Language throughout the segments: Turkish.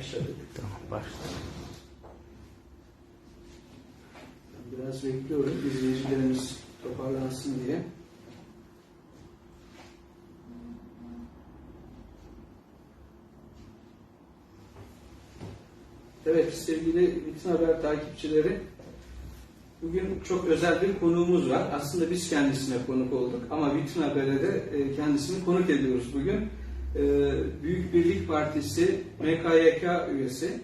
Başladık. Tamam başla. Biraz bekliyorum izleyicilerimiz toparlansın diye. Evet sevgili Bütün Haber takipçileri bugün çok özel bir konuğumuz var. Aslında biz kendisine konuk olduk ama Bütün Haber'e de e, kendisini konuk ediyoruz bugün. E, Büyük Birlik Partisi MKYK üyesi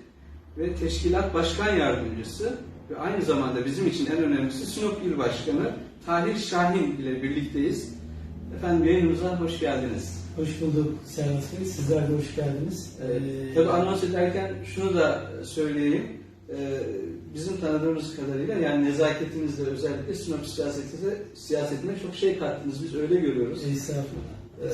ve Teşkilat Başkan Yardımcısı ve aynı zamanda bizim için en önemlisi Sinop İl Başkanı Tahir Şahin ile birlikteyiz. Efendim yayınımıza hoş geldiniz. Hoş bulduk Serhat Bey. Sizler de hoş geldiniz. Ee, Tabii anons ederken şunu da söyleyeyim. Ee, bizim tanıdığımız kadarıyla yani nezaketinizle özellikle Sinop siyasetine, siyasetine çok şey kattınız. Biz öyle görüyoruz. Estağfurullah. Ee,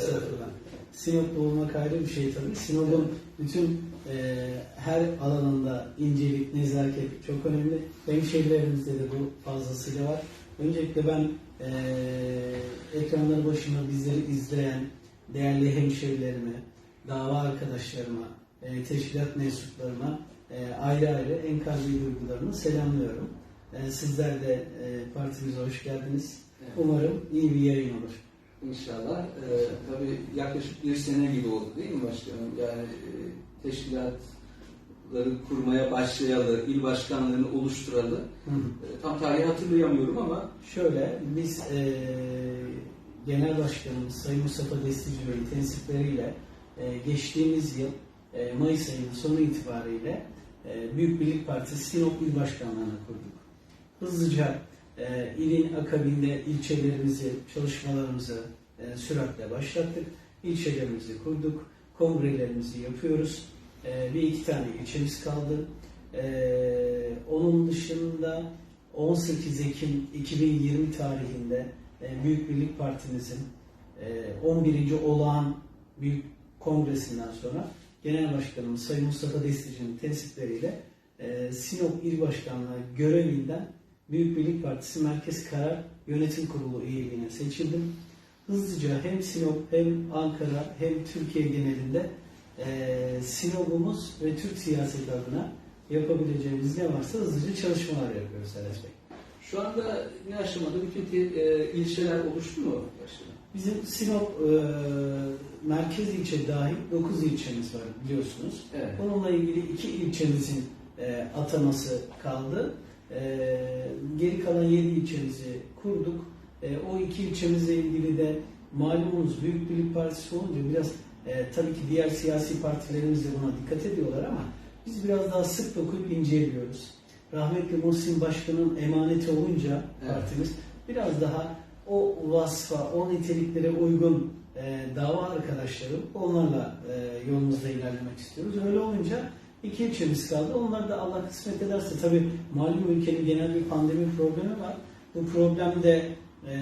Sinoplu olmak ayrı bir şey tabii. Sinop'un bütün e, her alanında incelik, nezaket çok önemli. Hemşehrilerimizde de bu fazlasıyla var. Öncelikle ben e, ekranları başında bizleri izleyen değerli hemşehrilerime, dava arkadaşlarıma, e, teşkilat mensuplarıma e, ayrı ayrı en kalbi duygularımı selamlıyorum. E, sizler de e, partimize hoş geldiniz. Evet. Umarım iyi bir yayın olur. İnşallah. Ee, tabii yaklaşık bir sene gibi oldu değil mi başkanım? Yani e, teşkilatları kurmaya başlayalı, il başkanlığını oluşturalı. Hı hı. Ee, tam tarihi hatırlayamıyorum ama Şöyle, biz e, Genel Başkanımız Sayın Mustafa Destici Bey'in tensipleriyle e, geçtiğimiz yıl e, Mayıs ayının sonu itibariyle e, Büyük Birlik Partisi Sinop İl Başkanlığı'nı kurduk. Hızlıca e, ilin akabinde ilçelerimizi, çalışmalarımızı e, süratle başlattık. İlçelerimizi kurduk, kongrelerimizi yapıyoruz. E, bir iki tane ilçemiz kaldı. E, onun dışında 18 Ekim 2020 tarihinde e, Büyük Birlik Partimizin e, 11. olağan büyük kongresinden sonra Genel Başkanımız Sayın Mustafa Destici'nin tensipleriyle e, Sinop İl Başkanlığı görevinden Büyük Birlik Partisi Merkez Karar Yönetim Kurulu üyeliğine seçildim. Hızlıca hem Sinop hem Ankara hem Türkiye genelinde e, Sinop'umuz ve Türk siyaseti adına yapabileceğimiz ne varsa hızlıca çalışmalar yapıyoruz Serhat Bey. şu anda ne aşamada bütün e, ilçeler oluştu mu? Bizim Sinop e, merkez ilçe dahil 9 ilçemiz var biliyorsunuz. Evet. Bununla ilgili iki ilçemizin e, ataması kaldı. E, geri kalan 7 ilçemizi kurduk. E, o iki ilçemizle ilgili de malumunuz Büyük Birlik Partisi olunca biraz e, tabii ki diğer siyasi partilerimiz de buna dikkat ediyorlar ama biz biraz daha sık dokuyup inceliyoruz. Rahmetli Muhsin Başkan'ın emaneti olunca Evet. partimiz biraz daha o vasfa, o niteliklere uygun e, dava arkadaşlarım onlarla e, yolumuzda ilerlemek istiyoruz. Öyle olunca iki ilçemiz kaldı. Onlar da Allah kısmet ederse tabii malum ülkenin genel bir pandemi problemi var. Bu problem de e,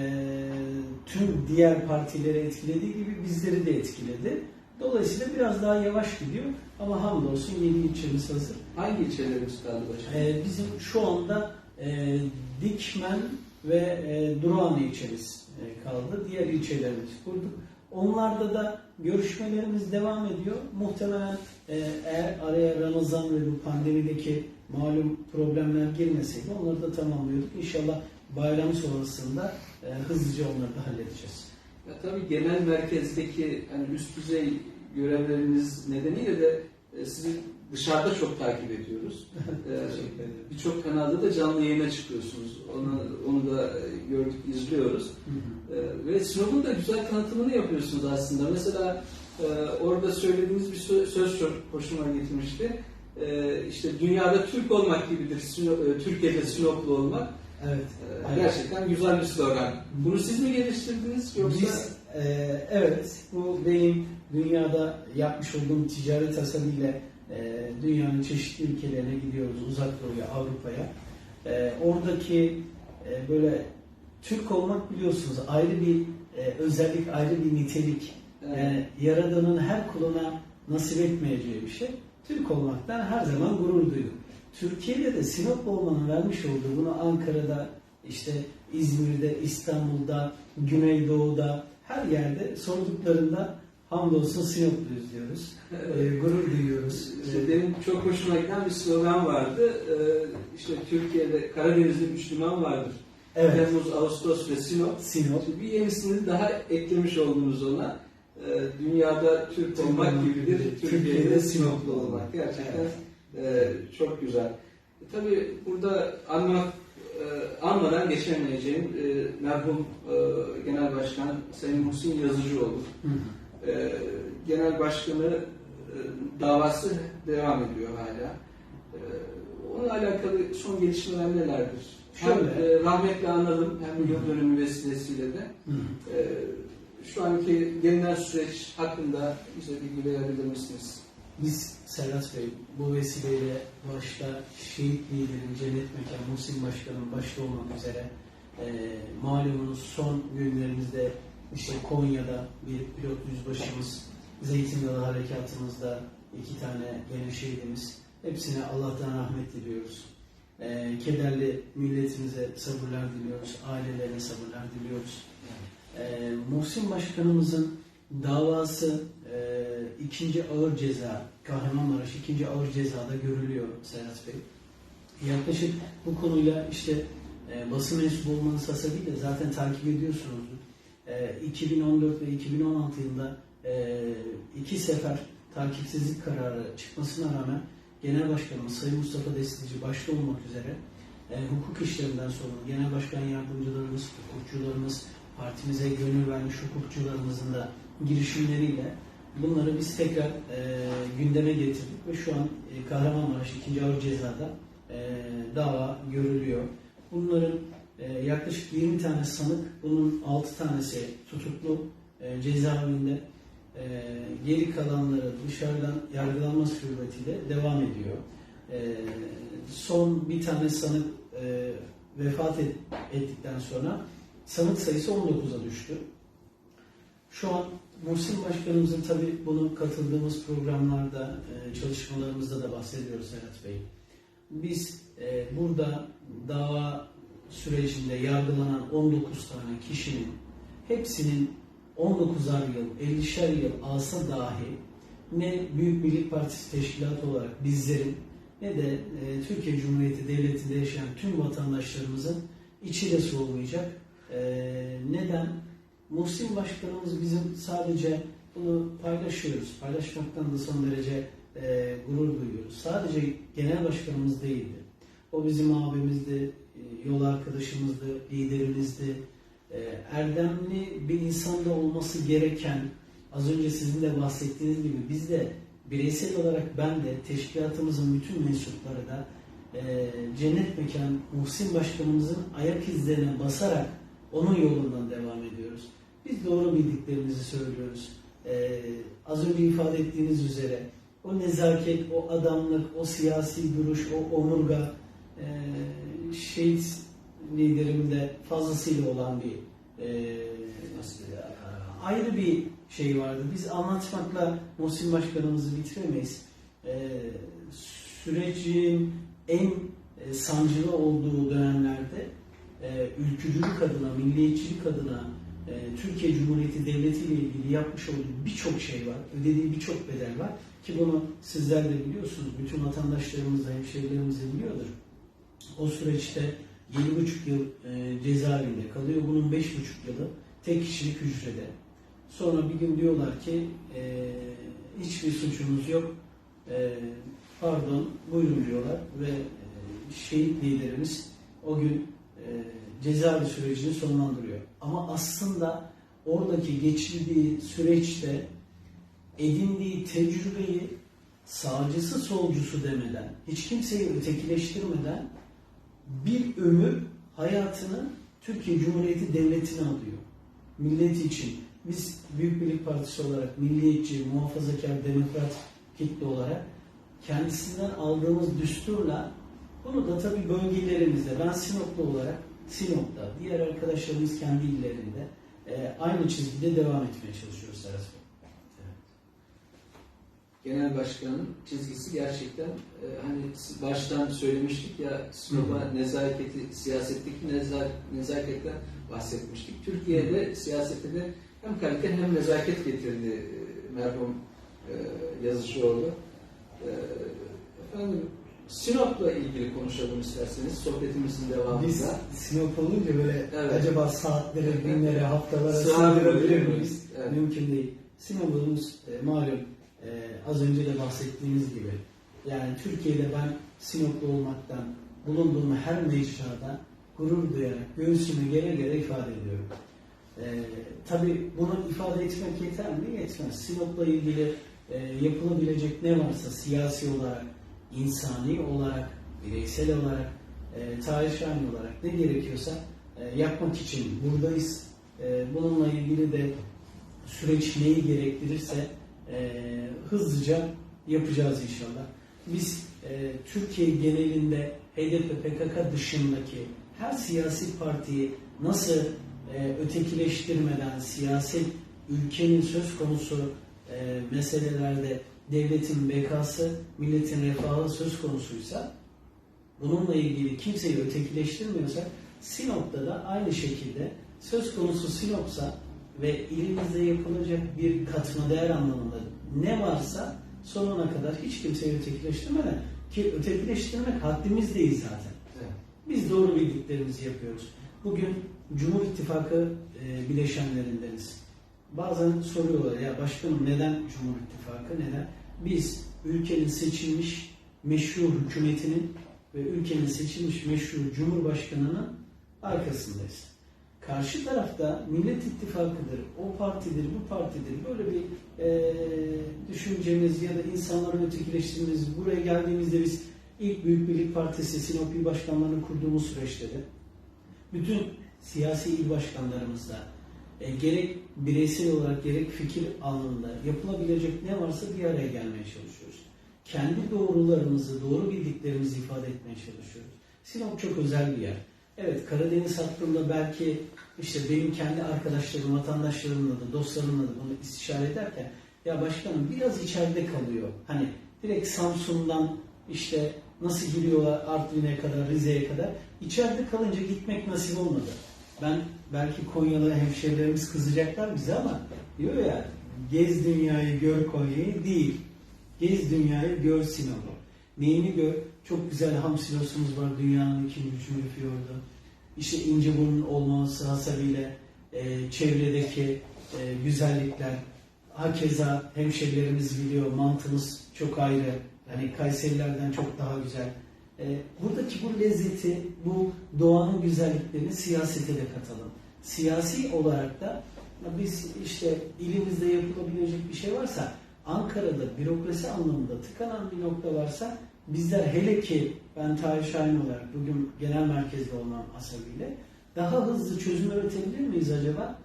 tüm diğer partileri etkilediği gibi bizleri de etkiledi. Dolayısıyla biraz daha yavaş gidiyor ama hamdolsun yeni ilçemiz hazır. Hangi ilçelerimiz kaldı başkanım? Ee, bizim şu anda e, Dikmen ve e, Durağan ilçemiz e, kaldı. Diğer ilçelerimizi kurduk. Onlarda da görüşmelerimiz devam ediyor. Muhtemelen eğer araya Ramazan ve bu pandemideki malum problemler girmeseydi onları da tamamlıyorduk. İnşallah bayram sonrasında e, hızlıca onları da halledeceğiz. Ya tabii genel merkezdeki hani üst düzey görevleriniz nedeniyle de e, sizi dışarıda çok takip ediyoruz. E, ederim. Birçok kanalda da canlı yayına çıkıyorsunuz. Onu, onu da gördük, izliyoruz. Hı hı. E, Ve Sinop'un da güzel tanıtımını yapıyorsunuz aslında. Mesela e, orada söylediğiniz bir sö- söz çok hoşuma gitmişti. E, İşte dünyada Türk olmak gibidir, Sinop- e, Türkiye'de Sinoplu olmak. Evet. E. Gerçekten güzel bir slogan. Bunu siz mi geliştirdiniz yoksa? Biz, e, evet, bu benim dünyada yapmış olduğum ticaret hasabıyla e, dünyanın çeşitli ülkelerine gidiyoruz, uzak doğuya, Avrupa'ya. E, oradaki e, böyle Türk olmak biliyorsunuz ayrı bir e, özellik, ayrı bir nitelik. Yani Yaradan'ın her kuluna nasip etmeyeceği bir şey. Türk olmaktan her zaman gurur duyduk. Türkiye'de de Sinop olmanın vermiş olduğu bunu Ankara'da, işte İzmir'de, İstanbul'da, Güneydoğu'da her yerde sorduklarında hamdolsun Sinopluyuz diyoruz. Ee, gurur duyuyoruz. İşte demin çok hoşuma giden bir slogan vardı. Ee, işte Türkiye'de Karadeniz'de üç liman vardır. Evet. Temmuz, Ağustos ve Sinop. Sinop. Şimdi bir yenisini daha eklemiş oldunuz ona. Ee, dünyada Türk olmak gibidir, Türkiye'de Sinoplu olmak. Gerçekten e, çok güzel. E, tabii burada anmak, e, anmadan geçemeyeceğim e, merhum e, Genel Başkan Sayın Muhsin Yazıcıoğlu. E, Genel Başkanı e, davası devam ediyor hala. E, onunla alakalı son gelişmeler nelerdir? Hem Şöyle. e, rahmetle analım hem yıl dönümü vesilesiyle de. Hı hı. Şu anki gelinen süreç hakkında bize bilgi verebilir misiniz? Biz Serhat Bey bu vesileyle başta şehit liderin cennet mekan Muhsin Başkan'ın başta olmak üzere e, malumunuz son günlerimizde işte Konya'da bir pilot yüzbaşımız, Zeytin Dalı Harekatımızda iki tane gene şehidimiz. Hepsine Allah'tan rahmet diliyoruz. E, kederli milletimize sabırlar diliyoruz, ailelerine sabırlar diliyoruz. Ee, Muhsin Başkanımızın davası e, ikinci ağır ceza, Kahramanmaraş ikinci ağır cezada görülüyor Serhat Bey. Yaklaşık bu konuyla işte e, basın mensubu olmanız hasebiyle zaten takip ediyorsunuzdur. E, 2014 ve 2016 yılında e, iki sefer takipsizlik kararı çıkmasına rağmen Genel Başkanımız Sayın Mustafa Destici başta olmak üzere e, hukuk işlerinden sonra genel başkan yardımcılarımız, hukukçularımız, partimize gönül vermiş hukukçularımızın da girişimleriyle bunları biz tekrar e, gündeme getirdik ve şu an e, Kahramanmaraş 2. Ağır Ceza'da e, dava görülüyor. Bunların e, yaklaşık 20 tane sanık, bunun 6 tanesi tutuklu e, cezaevinde. E, geri kalanları dışarıdan yargılanma suretiyle devam ediyor. E, son bir tane sanık e, vefat et- ettikten sonra sanık sayısı 19'a düştü. Şu an Muhsin Başkanımızın tabi bunu katıldığımız programlarda, e, çalışmalarımızda da bahsediyoruz Serhat Bey. Biz e, burada dava sürecinde yargılanan 19 tane kişinin hepsinin 19'ar yıl, 50'şer yıl alsa dahi ne Büyük Birlik Partisi Teşkilatı olarak bizlerin ne de e, Türkiye Cumhuriyeti Devleti'nde yaşayan tüm vatandaşlarımızın içi de soğumayacak. E, neden? Muhsin Başkanımız bizim sadece bunu paylaşıyoruz. Paylaşmaktan da son derece e, gurur duyuyoruz. Sadece genel başkanımız değildi. O bizim abimizdi, e, yol arkadaşımızdı, liderimizdi. E, erdemli bir insanda olması gereken, az önce sizin de bahsettiğiniz gibi biz de bireysel olarak ben de teşkilatımızın bütün mensupları da e, cennet mekan Muhsin Başkanımızın ayak izlerine basarak onun yolundan devam ediyoruz. Biz doğru bildiklerimizi söylüyoruz. E, az önce ifade ettiğiniz üzere o nezaket, o adamlık, o siyasi duruş, o omurga e, şehit liderimde fazlasıyla olan bir e, ayrı bir şey vardı. Biz anlatmakla Muhsin Başkanımızı bitiremeyiz. E, sürecin en e, sancılı olduğu dönemlerde e, ülkücülük adına, milliyetçilik adına e, Türkiye Cumhuriyeti Devleti ile ilgili yapmış olduğu birçok şey var. Ödediği birçok bedel var. Ki bunu sizler de biliyorsunuz. Bütün vatandaşlarımız da, hemşehrilerimiz de biliyordur. O süreçte 7,5 yıl e, cezaevinde kalıyor. Bunun 5,5 yılı tek kişilik hücrede. Sonra bir gün diyorlar ki e, hiçbir suçunuz yok. E, pardon buyurun diyorlar ve e, şehit liderimiz o gün cezaevi sürecini sonlandırıyor. Ama aslında oradaki geçirdiği süreçte edindiği tecrübeyi sağcısı solcusu demeden, hiç kimseyi ötekileştirmeden bir ömür hayatını Türkiye Cumhuriyeti Devleti'ne adıyor. Milleti için. Biz Büyük Birlik Partisi olarak milliyetçi, muhafazakar, demokrat kitle olarak kendisinden aldığımız düsturla bunu da tabii bölgelerimizde, ben Sinoplu olarak Sinop'ta, diğer arkadaşlarımız kendi illerinde e, aynı çizgide devam etmeye çalışıyoruz Serhat Bey. Genel Başkan'ın çizgisi gerçekten e, hani baştan söylemiştik ya Sinop'a nezaketi, siyasetteki neza, nezaketten bahsetmiştik. Türkiye'de siyasette de hem kalite hem nezaket getirdi e, merhum e, Yazıcıoğlu. E, Efendim, Sinop'la ilgili konuşalım isterseniz sohbetimizin devamında. Biz Sinop olunca böyle Evet. acaba saatlere, günlere, haftalara sığdırabilir miyiz? Evet. Mümkün değil. Sinop'umuz e, malum e, az önce de bahsettiğiniz gibi yani Türkiye'de ben Sinoplu olmaktan bulunduğum her mecrada gurur duyarak göğsümü gere gere ifade ediyorum. E, tabii bunu ifade etmek yeter mi? Yetmez. Sinop'la ilgili e, yapılabilecek ne varsa siyasi olarak, insani olarak, bireysel olarak, e, tarih şahane olarak ne gerekiyorsa e, yapmak için buradayız. E, bununla ilgili de süreç neyi gerektirirse e, hızlıca yapacağız inşallah. Biz e, Türkiye genelinde HDP PKK dışındaki her siyasi partiyi nasıl e, ötekileştirmeden siyaset ülkenin söz konusu e, meselelerde devletin bekası, milletin refahı söz konusuysa bununla ilgili kimseyi ötekileştirmiyorsak Sinop'ta da aynı şekilde söz konusu Sinop'sa ve ilimizde yapılacak bir katma değer anlamında ne varsa sonuna kadar hiç kimseyi ötekileştirmeden ki ötekileştirmek haddimiz değil zaten. Evet. Biz doğru bildiklerimizi yapıyoruz. Bugün Cumhur İttifakı e, bileşenlerindeniz. Bazen soruyorlar ya başkanım neden Cumhur İttifakı neden? Biz ülkenin seçilmiş meşru hükümetinin ve ülkenin seçilmiş meşru cumhurbaşkanının arkasındayız. Karşı tarafta Millet İttifakı'dır, o partidir, bu partidir. Böyle bir e, düşüncemiz ya da insanları ötekileştirmemiz, buraya geldiğimizde biz ilk Büyük Birlik Partisi Sinop İl Başkanlarını kurduğumuz süreçte de bütün siyasi il başkanlarımızla e, gerek bireysel olarak gerek fikir anlamında yapılabilecek ne varsa bir araya gelmeye çalışıyoruz. Kendi doğrularımızı, doğru bildiklerimizi ifade etmeye çalışıyoruz. Sinop çok özel bir yer. Evet Karadeniz hakkında belki işte benim kendi arkadaşlarım, vatandaşlarımla da, dostlarımla da bunu istişare ederken ya başkanım biraz içeride kalıyor. Hani direkt Samsun'dan işte nasıl giriyorlar Artvin'e kadar, Rize'ye kadar. İçeride kalınca gitmek nasip olmadı. Ben belki Konyalı hemşehrilerimiz kızacaklar bize ama diyor ya gez dünyayı gör Konya'yı değil. Gez dünyayı gör Sinop'u. Neyini gör? Çok güzel ham silosumuz var dünyanın ikinci üçüncü fiyordu. İşte İnceburnu'nun olması hasebiyle e, çevredeki e, güzellikler. Hakeza hemşehrilerimiz biliyor mantımız çok ayrı. Hani Kayserilerden çok daha güzel. E, buradaki bu lezzeti, bu doğanın güzelliklerini siyasete de katalım. Siyasi olarak da biz işte ilimizde yapılabilecek bir şey varsa Ankara'da bürokrasi anlamında tıkanan bir nokta varsa bizler hele ki ben Tahir Şahin olarak bugün genel merkezde olmam asabiyle daha hızlı çözüm üretebilir miyiz acaba?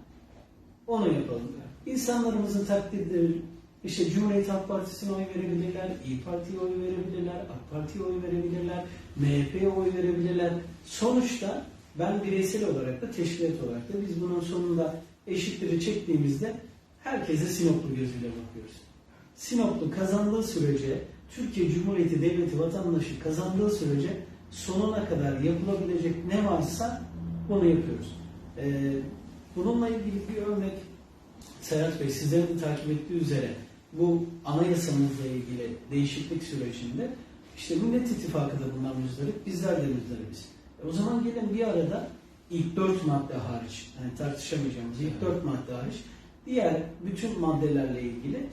Onu yapalım. İnsanlarımızın takdirleri işte Cumhuriyet Halk Partisi'ne oy verebilirler, İyi Parti'ye oy verebilirler, AK Parti'ye oy verebilirler, MHP'ye oy verebilirler. Sonuçta ben bireysel olarak da teşkilat olarak da biz bunun sonunda eşitleri çektiğimizde herkese Sinoplu gözüyle bakıyoruz. Sinoplu kazandığı sürece, Türkiye Cumhuriyeti Devleti vatandaşı kazandığı sürece sonuna kadar yapılabilecek ne varsa bunu yapıyoruz. Ee, bununla ilgili bir örnek Serhat Bey sizlerin takip ettiği üzere bu anayasamızla ilgili değişiklik sürecinde işte Millet İttifakı da bundan müzdarip, bizler de müzdaribiz. E o zaman gelin bir arada ilk dört madde hariç, yani tartışamayacağımız ilk dört madde hariç diğer bütün maddelerle ilgili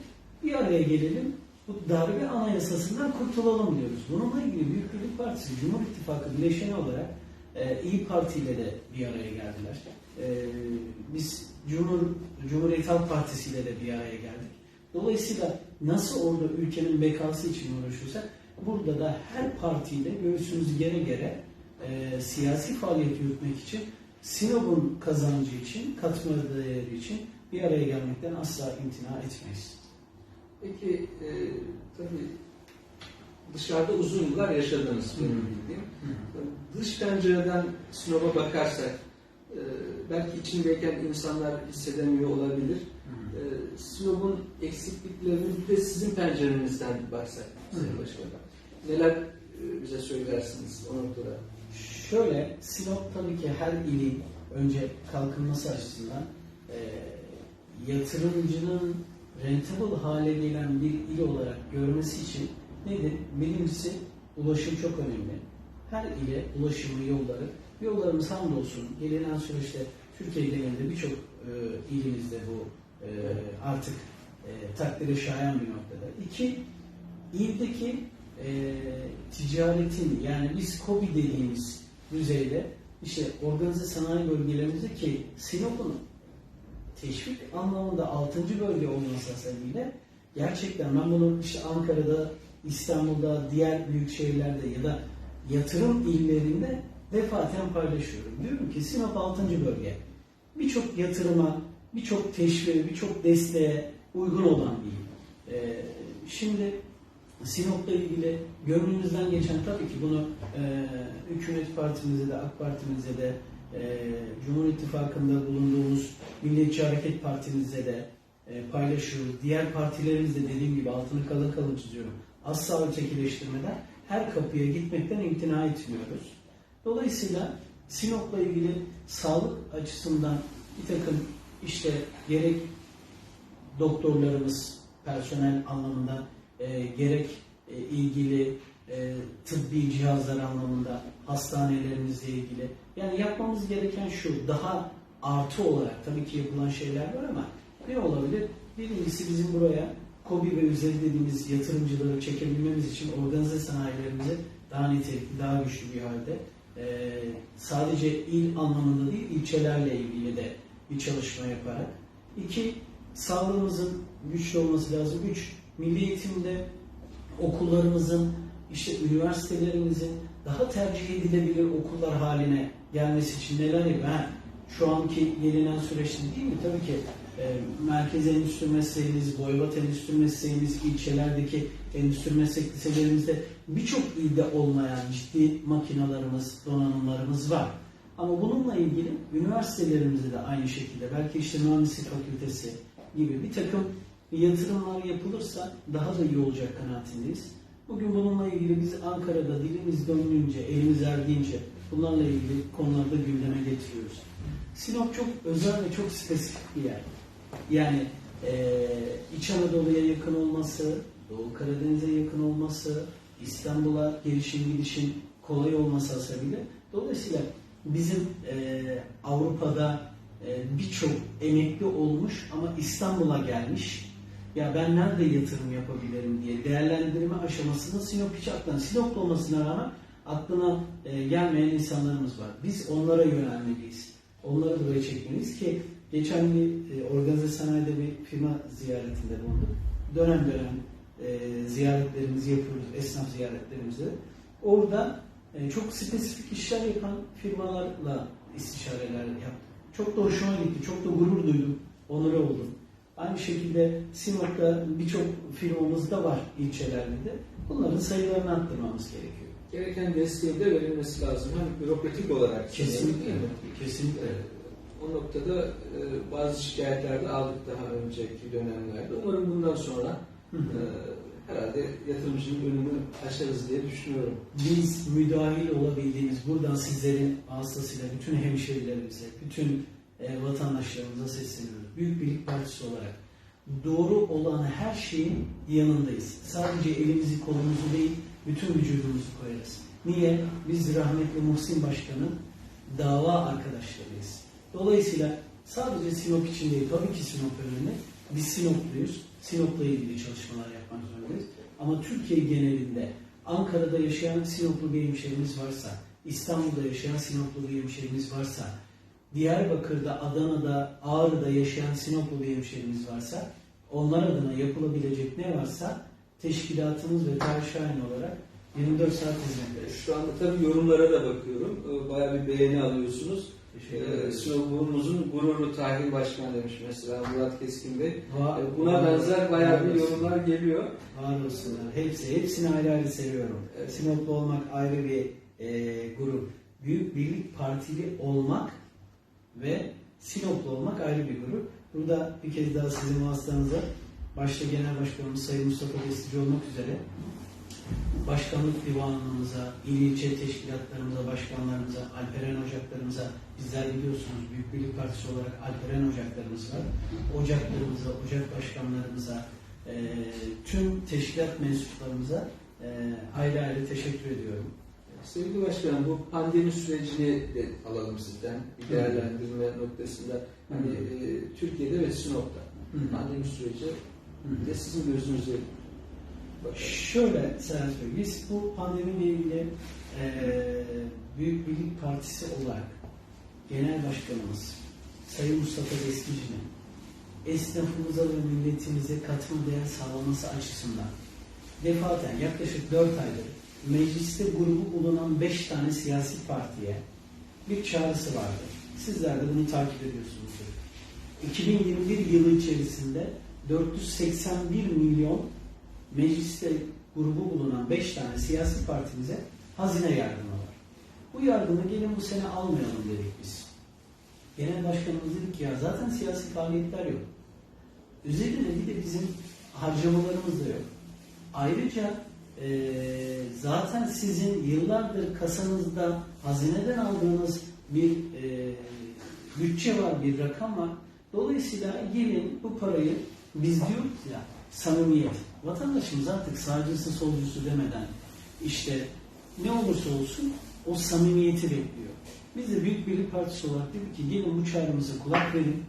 bir araya gelelim, bu darbe anayasasından kurtulalım diyoruz. Bununla ilgili Büyük Birlik Partisi, Cumhur İttifakı bileşeni olarak e, İyi Parti ile de bir araya geldiler. E, biz Cumhur, Cumhuriyet Halk Partisi ile de bir araya geldik. Dolayısıyla nasıl orada ülkenin bekası için uğraşıyorsak burada da her partiyle göğsümüzü gere gere e, siyasi faaliyet yürütmek için Sinop'un kazancı için, katma değeri için bir araya gelmekten asla imtina etmeyiz. Peki e, tabii dışarıda uzun yıllar yaşadınız benim bildiğim. Dış pencereden Sinop'a bakarsak e, belki içindeyken insanlar hissedemiyor olabilir. E, Sinop'un eksikliklerini bir de sizin pencerenizden baksak Sayın Başkanım. Neler e, bize söylersiniz o noktada? Şöyle, Sinop tabii ki her ilin önce kalkınması açısından e, yatırımcının rentable hale gelen bir il olarak görmesi için Nedir? Birincisi ulaşım çok önemli. Her ile ulaşımı, yolları. Yollarımız hamdolsun gelinen süreçte Türkiye genelinde birçok e, ilimizde bu e, artık e, takdire şayan bir noktada. İki, ildeki e, ticaretin yani biz KOBİ dediğimiz düzeyde işte organize sanayi bölgelerimizde ki Sinop'un teşvik anlamında 6. bölge olması sebebiyle gerçekten ben bunu işte Ankara'da, İstanbul'da, diğer büyük şehirlerde ya da yatırım illerinde defaten paylaşıyorum. Diyorum ki Sinop 6. bölge. Birçok yatırıma, birçok teşviğe, birçok desteğe uygun olan bir. Ee, şimdi Sinop'la ilgili gönlümüzden geçen tabii ki bunu e, hükümet partimize de AK Partimize de e, Cumhur İttifakı'nda bulunduğumuz Milliyetçi Hareket Partimize de e, paylaşıyoruz. Diğer partilerimizde dediğim gibi altını kalın kalın çiziyorum. Asla ötekileştirmeden her kapıya gitmekten imtina etmiyoruz. Dolayısıyla Sinop'la ilgili sağlık açısından bir takım işte gerek doktorlarımız personel anlamında e, gerek e, ilgili e, tıbbi cihazlar anlamında hastanelerimizle ilgili yani yapmamız gereken şu daha artı olarak tabii ki yapılan şeyler var ama ne olabilir? Birincisi bizim buraya KOBİ ve üzeri dediğimiz yatırımcıları çekebilmemiz için organize sanayilerimizi daha nitelikli, daha güçlü bir halde e, sadece il anlamında değil ilçelerle ilgili de bir çalışma yaparak. İki, sağlığımızın güçlü olması lazım. Üç, milli eğitimde okullarımızın, işte üniversitelerimizin daha tercih edilebilir okullar haline gelmesi için neler yapıyor? Şu anki gelinen süreçte değil mi? Tabii ki e, merkez endüstri mesleğimiz, boyabat endüstri mesleğimiz, ilçelerdeki endüstri meslek liselerimizde birçok ilde olmayan ciddi makinalarımız, donanımlarımız var. Ama bununla ilgili üniversitelerimizde de aynı şekilde belki işte mühendislik fakültesi gibi bir takım yatırımlar yapılırsa daha da iyi olacak kanaatindeyiz. Bugün bununla ilgili biz Ankara'da dilimiz döndüğünce, elimiz erdiğince bunlarla ilgili konularda gündeme getiriyoruz. Sinop çok özel ve çok spesifik bir yer. Yani eee İç Anadolu'ya yakın olması, Doğu Karadeniz'e yakın olması, İstanbul'a gelişim gidişin kolay olması hasebiyle. Dolayısıyla bizim eee, Avrupa'da eee, birçok emekli olmuş ama İstanbul'a gelmiş. Ya ben nerede yatırım yapabilirim diye değerlendirme aşamasında Sinop hiç aklına, Sinop'ta olmasına rağmen aklına eee, gelmeyen insanlarımız var. Biz onlara yönelmeliyiz. Onları buraya çekmeliyiz ki geçen bir e, organize sanayide bir firma ziyaretinde bulunduk. Dönem dönem e, ziyaretlerimizi yapıyoruz, esnaf ziyaretlerimizi. Orada e, çok spesifik işler yapan firmalarla istişareler yaptık. Çok da hoşuma gitti, çok da gurur duydum, onur oldum. Aynı şekilde Sinop'ta birçok firmamız da var ilçelerde de. Bunların sayılarını arttırmamız gerekiyor. Gereken desteğin de verilmesi lazım. Hem bürokratik olarak. Kesinlikle. Değil mi? Kesinlikle. O noktada e, bazı şikayetler de aldık daha önceki dönemlerde. Umarım bundan sonra Hı e, hı. Herhalde yatırımcının önünü açarız diye düşünüyorum. biz müdahil olabildiğimiz buradan sizlerin vasıtasıyla bütün hemşehrilerimize, bütün e, vatandaşlarımıza sesleniyoruz. Büyük Birlik Partisi olarak doğru olan her şeyin yanındayız. Sadece elimizi kolumuzu değil, bütün vücudumuzu koyarız. Niye? Biz rahmetli Muhsin Başkan'ın dava arkadaşlarıyız. Dolayısıyla sadece Sinop için değil, tabii ki Sinop önemli. Biz Sinopluyuz. Sinop'la ilgili çalışmalar yapmak zorundayız. Ama Türkiye genelinde Ankara'da yaşayan Sinoplu bir hemşehrimiz varsa, İstanbul'da yaşayan Sinoplu bir hemşehrimiz varsa, Diyarbakır'da, Adana'da, Ağrı'da yaşayan Sinoplu bir hemşehrimiz varsa, onlar adına yapılabilecek ne varsa teşkilatımız ve Tarih Şahin olarak 24 saat hizmetteyiz. Şu anda tabii yorumlara da bakıyorum. E, Bayağı bir beğeni alıyorsunuz. E, ederiz. Sinop'umuzun gururu Tahir Başkan demiş mesela Murat Keskin Bey. Va- E, Buna benzer bayağı bir var yorumlar geliyor. Var olsunlar. Hepsi, hepsini ayrı ayrı seviyorum. Evet. Sinoplu olmak ayrı bir e, grup. Büyük Birlik Partili olmak ve Sinoplu olmak ayrı bir grup. Burada bir kez daha sizin vasıtanıza başta Genel Başkanımız Sayın Mustafa Destici olmak üzere başkanlık divanımıza, il ilçe teşkilatlarımıza, başkanlarımıza, Alperen Ocaklarımıza, bizler biliyorsunuz Büyük Birlik Partisi olarak Alperen Ocaklarımız var. Ocaklarımıza, ocak başkanlarımıza, e, tüm teşkilat mensuplarımıza e, ayrı ayrı teşekkür ediyorum. Sevgili Başkanım bu pandemi sürecini de alalım sizden bir değerlendirme noktasında. Hani e, Türkiye'de ve Sinop'ta Hı hı. pandemi süreci Hı hı. de sizin gözünüzde Şöyle Serhat Bey, biz bu pandemiyle ilgili eee Büyük Birlik Partisi olarak Genel Başkanımız Sayın Mustafa Deskici'nin esnafımıza ve milletimize katma değer sağlaması açısından defaten yaklaşık 4 aydır mecliste grubu bulunan 5 tane siyasi partiye bir çağrısı vardır. Sizler de bunu takip ediyorsunuzdur. 2021 yılı içerisinde 481 milyon mecliste grubu bulunan 5 tane siyasi partimize hazine yardımı var. Bu yardımı gelin bu sene almayalım dedik biz. Genel başkanımız dedi ki ya zaten siyasi faaliyetler yok. Üzerine bir de bizim harcamalarımız da yok. Ayrıca eee, zaten sizin yıllardır kasanızda hazineden aldığınız bir eee, bütçe var, bir rakam var. Dolayısıyla gelin bu parayı biz diyoruz ya samimiyet. Vatandaşımız artık sağcısı solcusu demeden işte ne olursa olsun o samimiyeti bekliyor. Biz de Büyük Birlik Partisi olarak dedik ki gelin bu çağrımıza kulak verin.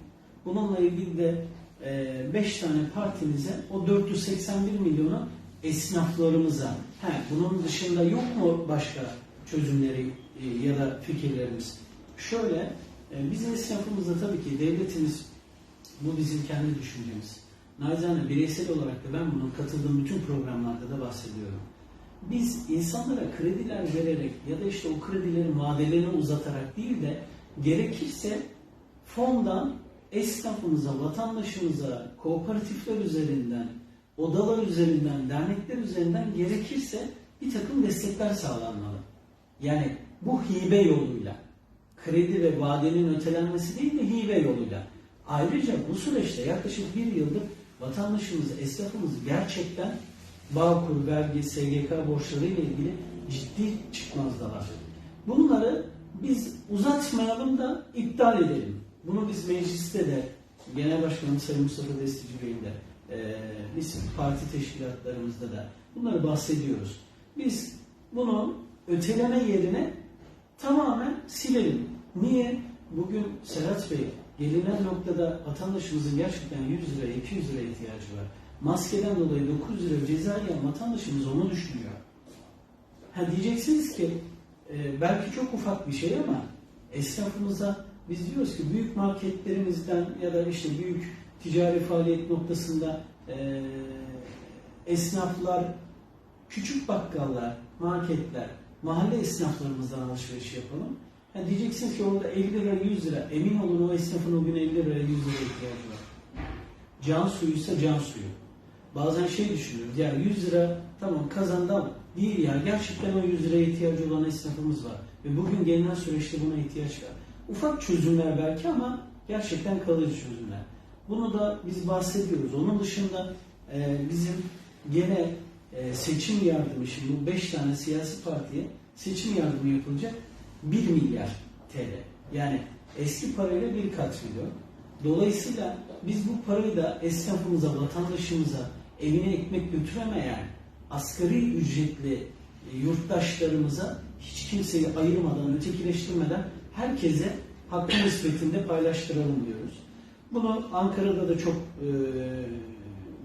Bununla ilgili de 5 tane partimize o 481 milyonu esnaflarımıza, he, bunun dışında yok mu başka çözümleri e, ya da fikirlerimiz? Şöyle, e, bizim esnafımızda tabii ki devletimiz, bu bizim kendi düşüncemiz. Nacizane bireysel olarak da ben bunun katıldığım bütün programlarda da bahsediyorum. Biz insanlara krediler vererek ya da işte o kredilerin vadelerini uzatarak değil de gerekirse fondan esnafımıza, vatandaşımıza, kooperatifler üzerinden, odalar üzerinden, dernekler üzerinden gerekirse bir takım destekler sağlanmalı. Yani bu hibe yoluyla, kredi ve vadenin ötelenmesi değil de hibe yoluyla. Ayrıca bu süreçte yaklaşık bir yıldır vatandaşımız, esnafımız gerçekten Bağkur, vergi, SGK borçları ile ilgili ciddi çıkmazdalar. Bunları biz uzatmayalım da iptal edelim. Bunu biz mecliste de Genel Başkanım Sayın Mustafa Destici Bey'in de e, biz parti teşkilatlarımızda da bunları bahsediyoruz. Biz bunu öteleme yerine tamamen silelim. Niye? Bugün Serhat Bey gelinen noktada vatandaşımızın gerçekten 100 lira, 200 lira ihtiyacı var. Maskeden dolayı 900 lira ceza yiyen vatandaşımız onu düşünüyor. Ha diyeceksiniz ki e, belki çok ufak bir şey ama esnafımıza biz diyoruz ki büyük marketlerimizden ya da işte büyük ticari faaliyet noktasında e, esnaflar, küçük bakkallar, marketler, mahalle esnaflarımızdan alışveriş yapalım. Ha diyeceksiniz ki orada 50 lira 100 lira. Emin olun o esnafın o gün 50 lira 100 lira ihtiyacı var. Can suyuysa can suyu. Bazen şey düşünüyoruz. Ya 100 lira tamam kazandı ama değil ya gerçekten o 100 liraya ihtiyacı olan esnafımız var. Ve bugün gelinen süreçte buna ihtiyaç var. Ufak çözümler belki ama gerçekten kalıcı çözümler. Bunu da biz bahsediyoruz. Onun dışında e, bizim gene e, seçim yardımı şimdi bu 5 tane siyasi partiye seçim yardımı yapılacak 1 milyar TL. Yani eski parayla bir kat milyon. Dolayısıyla biz bu parayı da esnafımıza, vatandaşımıza evine ekmek götüremeyen asgari ücretli e, yurttaşlarımıza hiç kimseyi ayırmadan, ötekileştirmeden herkese hakkı nispetinde paylaştıralım diyoruz. Bunu Ankara'da da çok e,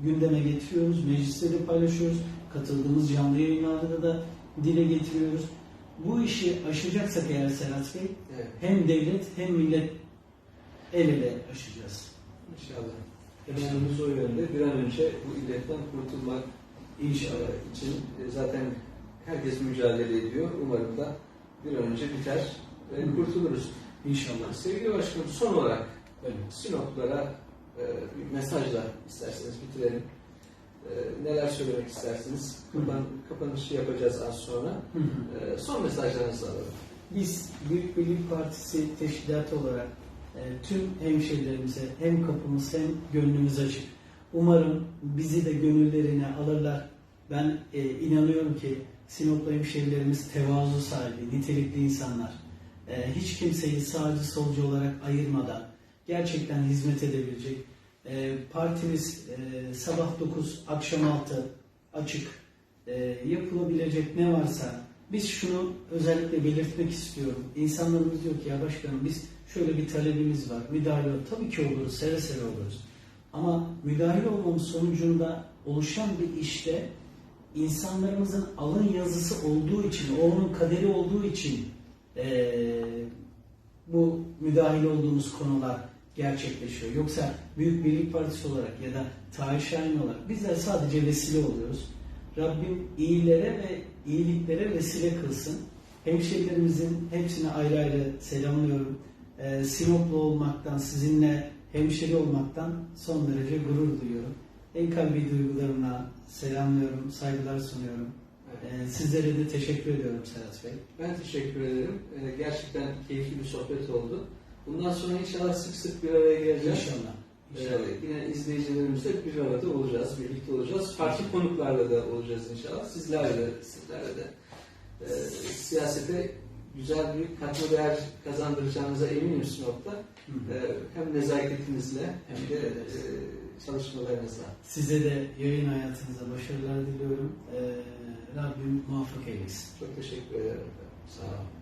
gündeme getiriyoruz, mecliste de paylaşıyoruz, katıldığımız canlı yayınlarda da dile getiriyoruz. Bu işi aşacaksak eğer Serhat Bey, Evet, hem devlet hem millet el ele aşacağız. inşallah. Temennimiz o yönde. Bir an önce bu illetten kurtulmak İnşallah. için e, zaten herkes mücadele ediyor. Umarım da bir an önce biter ve Hı. kurtuluruz. İnşallah. Sevgili Başkanım son olarak Evet. Sinoplara e, bir mesajla isterseniz bitirelim. E, neler söylemek istersiniz? Kapan, kapanışı yapacağız az sonra. Hı hı. E, son mesajlarınızı alalım. Biz Büyük Birlik Partisi teşkilatı olarak e, tüm hemşehrilerimize hem kapımız hem gönlümüz açık. Umarım bizi de gönüllerine alırlar. Ben e, inanıyorum ki Sinoplu hemşehrilerimiz tevazu sahibi, nitelikli insanlar. E, hiç kimseyi sağcı solcu olarak ayırmadan gerçekten hizmet edebilecek. E, partimiz e, sabah 9, akşam 6 açık. e, yapılabilecek ne varsa biz şunu özellikle belirtmek istiyorum. İnsanlarımız diyor ki ya başkanım biz şöyle bir talebimiz var. Müdahale ol. Tabii ki oluruz. Seve seve oluruz. Ama müdahale olmamız sonucunda oluşan bir işte insanlarımızın alın yazısı olduğu için, onun kaderi olduğu için eee, bu müdahil olduğumuz konular gerçekleşiyor. Yoksa Büyük Birlik Partisi olarak ya da Tahir Şahin olarak bizler sadece vesile oluyoruz. Rabbim iyilere ve iyiliklere vesile kılsın. Hemşehrilerimizin hepsine ayrı ayrı selamlıyorum. Ee, Sinoplu olmaktan, sizinle hemşeri olmaktan son derece gurur duyuyorum. En kalbi duygularımla selamlıyorum, saygılar sunuyorum. Ee, sizlere de teşekkür ediyorum Serhat Bey. Ben teşekkür ederim. Ee, Gerçekten keyifli bir sohbet oldu. Bundan sonra inşallah sık sık bir araya geleceğiz. İnşallah. Ee, İnşallah. yine izleyicilerimizle bir arada olacağız, birlikte olacağız. Farklı konuklarla da olacağız inşallah. Sizlerle de, sizlerle de e, siyasete güzel bir katma değer kazandıracağınıza eminim Sinop'ta. Ee, hem nezaketinizle hem de e, çalışmalarınızla. Size de yayın hayatınıza başarılar diliyorum. Ee, Rabbim muvaffak eylesin. Çok teşekkür ederim. Sağ olun.